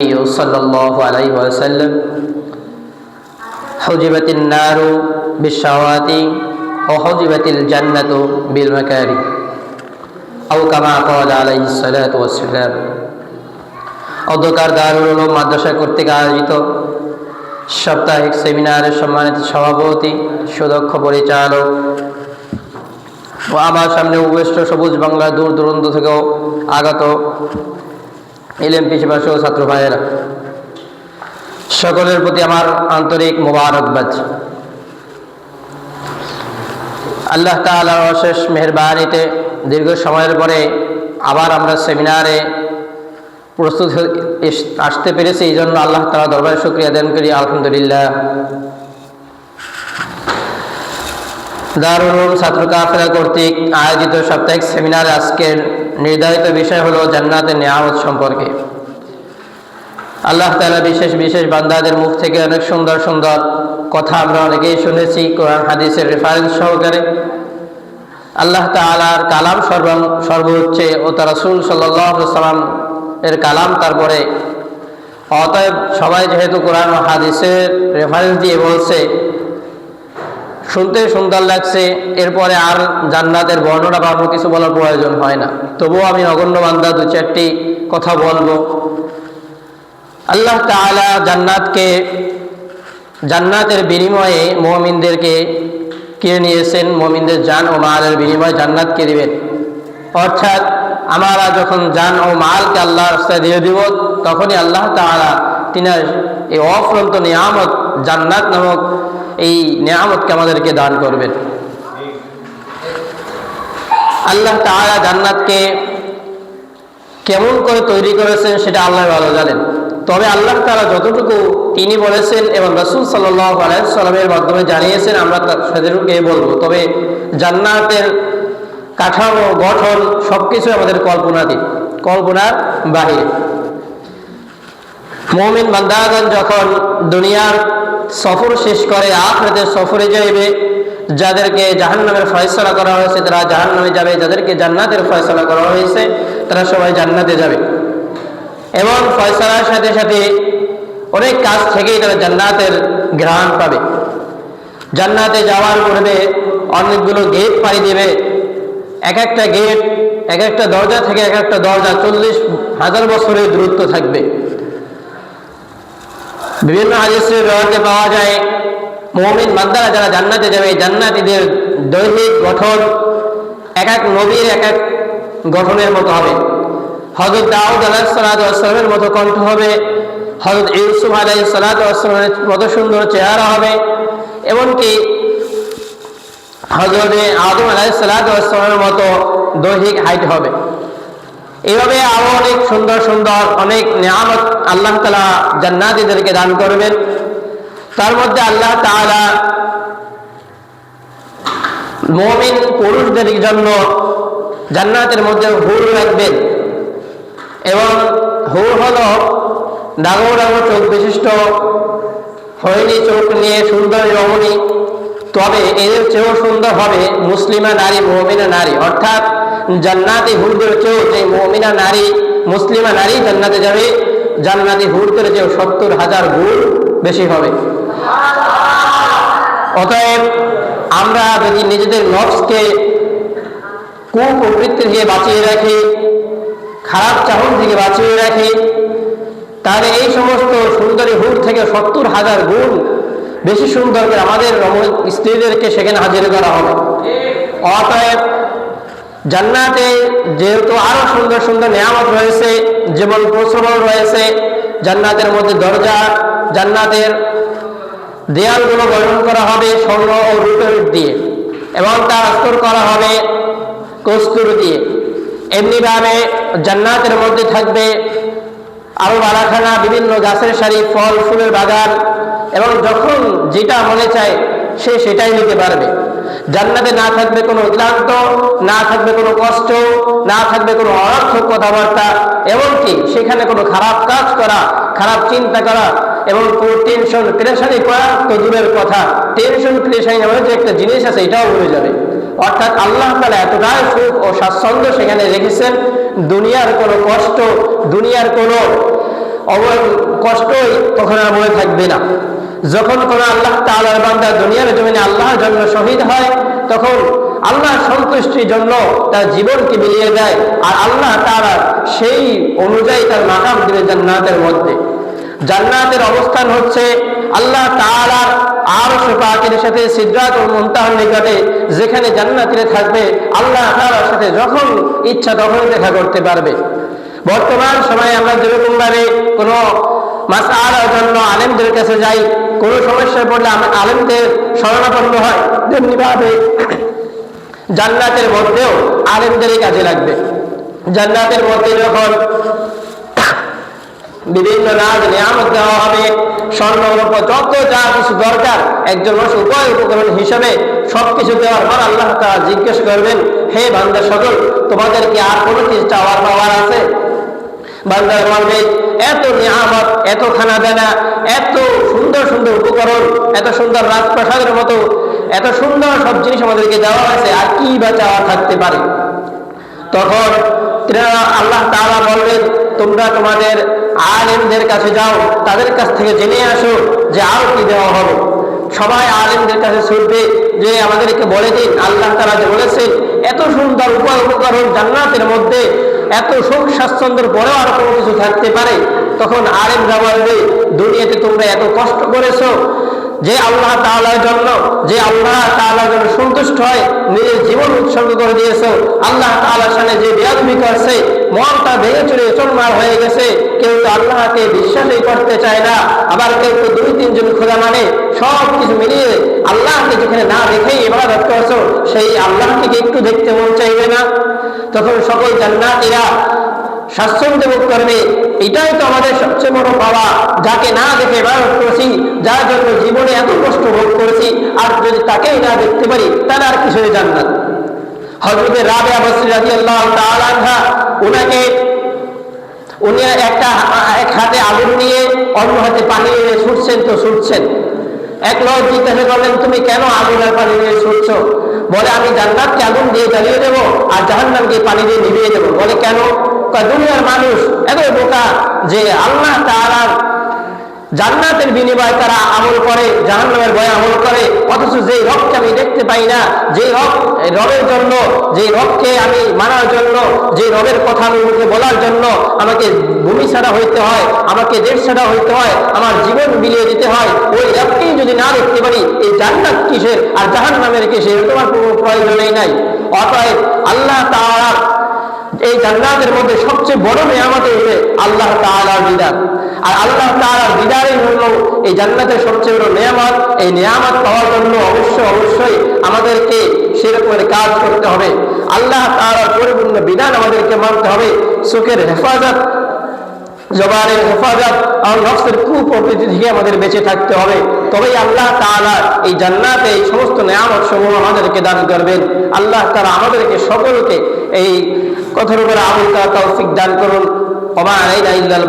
النبي صلى الله عليه وسلم حجبت النار بالشوات وحجبت الجنة بالمكاره أو كما قال عليه الصلاة والسلام অধ্যকার দারুল উলুম মাদ্রাসা কর্তৃক আয়োজিত সাপ্তাহিক সেমিনারের সম্মানিত সভাপতি সুদক্ষ পরিচালক ও আমার সামনে উপবিষ্ট সবুজ বাংলা দূর দূরান্ত থেকেও আগত এলএম ও ছাত্র ভাইয়েরা, সকলের প্রতি আমার আন্তরিক মোবারকবাদ। আল্লাহ তালার অশেষ মেহরবানিতে দীর্ঘ সময়ের পরে আবার আমরা সেমিনারে প্রস্তুত আসতে পেরেছি এই জন্য আল্লাহ তালা দরবারে শুক্রিয়া দেন করি, আলহামদুলিল্লাহ। দারুল ছাত্র কাফেলা কর্তৃক আয়োজিত সাপ্তাহিক সেমিনারে আজকের নির্ধারিত বিষয় হলো জান্নাতের নিয়ামত সম্পর্কে। আল্লাহ তালা বিশেষ বিশেষ বান্দাদের মুখ থেকে অনেক সুন্দর সুন্দর কথা আমরা অনেকেই শুনেছি, কোরআন, হাদিসের রেফারেন্স সহকারে। আল্লাহ তালার কালাম সর্ব, সর্বোচ্চে ও তার রসুল সাল্লাম এর কালাম তারপরে অতএব সবাই যেহেতু কোরআন হাদিসের রেফারেন্স দিয়ে বলছে শুনতে সুন্দর লাগছে, এরপরে আর জান্নাতের বর্ণনা পাবো কিছু বলার প্রয়োজন হয় না। তবুও আমি অগণ্য বান্দা, দু চারটি কথা বলব। আল্লাহ তাআলা জান্নাতকে, জান্নাতের বিনিময়ে মমিনদেরকে কিনে নিয়েছেন? মমিনদের জান ও মালের বিনিময়ে জান্নাতকে দিবেন? অর্থাৎ আমরা যখন যান ও মালকে আল্লাহ রাস্তায় দিয়ে দিব, তখনই আল্লাহ তাআলা তিনার এই অফরন্ত নিয়ামত জান্নাত নামক এই নিয়ামতকে আমাদেরকে দান করবেন। আল্লাহ তাআলা জান্নাতকে কেমন করে তৈরি করেছেন সেটা আল্লাহ ভালো জানেন। তবে আল্লাহ তারা যতটুকু তিনি বলেছেন এবং রসুল সাল্লামের মাধ্যমে জানিয়েছেন, আমরা সেদেরকে বলব। তবে জান্নাতের কাঠামো, গঠন সব কিছু আমাদের কল্পনাতীত, কল্পনার বাহিরে। মমিন বান্দাগণ যখন দুনিয়ার সফর শেষ করে, আখরাতের সফরে যাইবে, যাদেরকে জাহান্নামের ফয়সলা করা হয়েছে, তারা জাহান্নামে যাবে, যাদেরকে জান্নাতের ফয়সলা করা হয়েছে, তারা সবাই জান্নাতে যাবে। এবং ফয়সলার সাথে সাথে অনেক কাজ থেকেই তারা জান্নাতের ঘ্রাণ পাবে। জান্নাতে যাওয়ার পূর্বে অনেকগুলো গেট পাড়ি দেবে। এক একটা গেট, এক একটা দরজা থেকে এক একটা দরজা চল্লিশ হাজার বছরের দূরত্ব থাকবে। বিভিন্ন হাদিসের রহতে পাওয়া যায়, মমিন বান্দারা যারা জান্নাতে যাবে, জান্নাতীদের দৈহিক গঠন এক এক নবীর এক এক গঠনের মতো হবে। হজরত দাউদ আলাহিসাল্লামের মতো কণ্ঠ হবে হজরত ইউসুফ আলাই সালাতামের মতো সুন্দর চেহারা হবে, এমনকি হজরত আদম আলাই সালাতামের মতো দৈহিক হাইট হবে। এইভাবে আরও অনেক সুন্দর সুন্দর অনেক নিয়ামত আল্লাহ তালা জান্নাতিদেরকে দান করবেন। তার মধ্যে আল্লাহ তাআলা মমিন পুরুষদের জন্য জান্নাতের মধ্যে হুর রাখবেন এবং হুর হল ডাগর ডাগর চোখ বিশিষ্ট, হয়নি চোখ নিয়ে সুন্দর রমণী, তবে এদের চেয়েও সুন্দর হবে মুসলিমা নারী, মমিনা নারী। অর্থাৎ জান্নাতি হুরদের চেয়েও যে মমিনা নারী, মুসলিমা নারী জান্নাতে যাবে, জান্নাতি হুরদের চেয়েও সত্তর হাজার গুণ বেশি হবে। অতএব আমরা যদি নিজেদের নফসকে কুপ্রবৃত্তি থেকে বাঁচিয়ে রাখি, খারাপ চাহন থেকে বাঁচিয়ে রাখি, তাহলে এই সমস্ত সুন্দরী হুর থেকে সত্তর হাজার গুণ বেশি সুন্দর করে আমাদের স্ত্রীদেরকে সেখানে হাজির করা হবে। অতএব জান্নাতে যেহেতু আরও সুন্দর সুন্দর নিয়ামত রয়েছে যেমন প্রশ্রবণ রয়েছে, জান্নাতের মধ্যে দরজা, জান্নাতের দেয়ালগুলো গঠন করা হবে স্বর্ণ ও রূপের দিয়ে এবং তার আস্তর করা হবে কস্তুর দিয়ে। এমনিভাবে জান্নাতের মধ্যে থাকবে আরও বাড়াখানা বিভিন্ন গাছের সারি, ফল, ফুলের বাগান এবং যখন যেটা মনে চায় সে সেটাই নিতে পারবে। জান্নাতে না থাকবে কোনো ক্লান্ত, না থাকবে কোনো কষ্ট, না থাকবে কোনো অনর্থক কথাবার্তা, এমনকি সেখানে কোনো খারাপ কাজ করা, খারাপ চিন্তা করা, এবং কোনো টেনশন প্রেশানি করা তো দূরের কথা। টেনশন প্রেশানি এমন যে একটা জিনিস আছে, এটাও ভুলে যাবে। অর্থাৎ আল্লাহ তালা এতটাই সুখ ও স্বাচ্ছন্দ্য সেখানে রেখেছেন। দুনিয়ার কোনো কষ্ট, দুনিয়ার কোনো অব- কষ্টই তখন আর মনে থাকবে না। যখন কোন আল্লাহ তাআলার বান্দা দুনিয়ার জমিনে আল্লাহর জন্য শহীদ হয়, তখন আল্লাহর সন্তুষ্টির জন্য তার জীবনকে বিলিয়ে দেয় আর আল্লাহ তাআলা সেই অনুযায়ী তার মাকাম দিবে জান্নাতের মধ্যে। জান্নাতের অবস্থান হচ্ছে আল্লাহ তাআলার আরশ পাকের সাথে সিদ্ধাত ও মুনতাহার নিকটে, যেখানে জান্নাতীরা থাকবে, আল্লাহ তাআলার সাথে যখন ইচ্ছা তখন দেখা করতে পারবে। বর্তমান সময়ে আমরা যেরকম ভাবে কোনো মাসালার জন্য আলেমদের কাছে যাই কোনো সমস্যায় পড়লে আলেমদের শরণাপন্ন হয়। তেমনি ভাবে জান্নাতের মধ্যেও আলেমদেরই কাজে লাগবে। জান্নাতের মধ্যে যখন বিভিন্ন নাজ নিয়ামত দেওয়া হবে, স্বর্ণ যত যা কিছু দরকার, একজন মানুষ উপায় উপকরণ হিসাবে সবকিছু দেওয়ার পর আল্লাহ তাআলা জিজ্ঞেস করবেন, হে বান্দা সকল তোমাদের কি আর কোনো কিছু চাওয়ার পাওয়ার আছে? বান্দার বলবে এত নিয়ামত, এত খানা দানা এত সুন্দর সুন্দর উপকরণ, এত সুন্দর রাজপ্রাসাদের মতো, এত সুন্দর সব জিনিস আমাদেরকে দেওয়া হয়েছে, আর কি বা চাওয়া থাকতে পারে? তখন আল্লাহ তাআলা বলবেন তোমরা তোমাদের আলেমদের কাছে যাও, তাদের কাছ থেকে জেনে আসো যে আর কি দেওয়া হবে। সবাই আলেমদের কাছে ছুটবে যে আমাদেরকে বলে দিন, আল্লাহ তারা যে বলেছেন, এত সুন্দর উপায় উপকরণ জান্নাতের মধ্যে এত সুখ স্বাচ্ছন্দ্যের পরেও আর কোনো কিছু থাকতে পারে? তখন আলেমরা বলবে, দুনিয়াতে তোমরা এত কষ্ট করেছ যে আল্লাহ তাআলার জন্য, যে আল্লাহ তাআলার জন্য সন্তুষ্ট হয়, নিজের জীবন উৎসর্গ করে দিয়েছ। আল্লাহ তাআলার সামনে যে বেয়াদবি করছে, মনটা ভেঙে চলে চলমার হয়ে গেছে। কেউ তো আল্লাহকে বিশ্বাসই করতে চায় না। আবার কেউ তো দুই, তিনজন খোদা মানে সব কিছু মিলিয়ে আল্লাহকে যেখানে না দেখেই ইবাদত করছ, সেই আল্লাহকে একটু দেখতে মন চাইবে না? তখন সকল জান্নাতীরা স্বাচ্ছন্দ্য বোধ করবে। এটাই তো আমাদের সবচেয়ে বড় পাওয়া। যাকে না দেখে ইবাদত করেছি, যার জন্য জীবনে এত কষ্ট ভোগ করেছি, আর যদি তাকেই না দেখতে পারি, তাহলে আর কিছুই জান্নাত? হজরতের রাবে আবসরি রাজি আল্লাহ উনি একটা এক হাতে আগুন নিয়ে অন্য হাতে পানি নিয়ে ছুটছেন তো ছুটছেন। এক লোক জিজ্ঞাসা করলেন তুমি কেন আগুনের পানি নিয়ে ছুটছ? বলে, আমি জান্নাতকে আগুন দিয়ে জ্বালিয়ে দেবো আর জাহান্নামকে পানি দিয়ে নিভিয়ে দেবো। বলে, কেন? দুনিয়ার মানুষ এত বোকা যে আল্লাহ তাআলার জান্নাতের বিনিময়ে তারা আমল করে, জাহান্নামের ভয়ে আমল করে, অথচ যে রবকে আমি দেখতে পাই না যে এই রবের জন্য যে রবকে আমি মানার জন্য যে রবের কথা আমি মুখে বলার জন্য আমাকে ভূমি ছাড়া হইতে হয়, আমাকে দেশ ছাড়া হইতে হয়, আমার জীবন বিলিয়ে দিতে হয়, ওই রবকেই যদি না দেখতে পারি, এই জান্নাত কিসের আর জাহান্নামের কিসের? তোমার কোনো প্রয়োজনই নাই। অতএব আল্লাহ তাআলা এই জান্নাতের মধ্যে সবচেয়ে বড় নিয়ামত হচ্ছে আল্লাহ তাআলার দিদার। আর আল্লাহ তাআলার দিদারই হলো এই জান্নাতের সবচেয়ে বড় নিয়ামত। এই নিয়ামত পাওয়ার জন্য অবশ্যই অবশ্যই আমাদেরকে সেরকমের কাজ করতে হবে। আল্লাহ তাআলার পরিপূর্ণ বিধান আমাদেরকে মানতে হবে। সুখের হেফাজত, জবানের হেফাজত, আর নফসের কুপ্রকৃতি থেকে আমাদের বেঁচে থাকতে হবে। তবেই আল্লাহ তাআলা এই জান্নাতে এই সমস্ত নেয়ামত সমূহ আমাদেরকে দান করবেন। আল্লাহ তাআলা আমাদেরকে সকলকে এই কথার উপরে আমল করা তৌফিক দান করুন। ওমা আলাইনা ইল্লাল